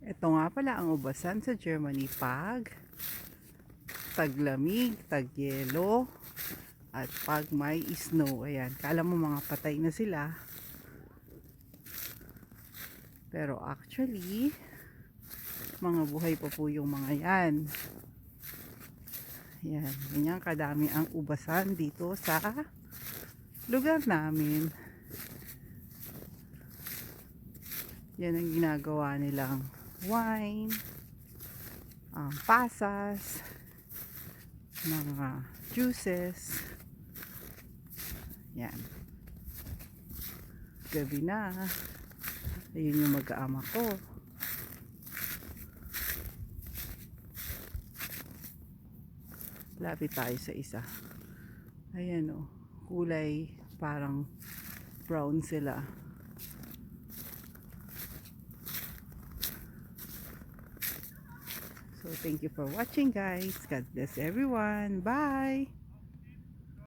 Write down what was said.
Ito nga pala ang ubasan sa Germany pag taglamig, tagyelo, at pag may snow. Ayan, kala mo mga patay na sila. Pero actually, mga buhay pa po yung mga yan. Yan, ganyan kadami ang ubasan dito sa lugar namin. Yan ang ginagawa nilang wine, um, pasas, mga juices. Yan. Gabi na. Ayun yung mag-aama ko. Lapit tayo sa isa. Ayan o. Kulay parang brown sila. Thank you for watching guys. God bless everyone. Bye!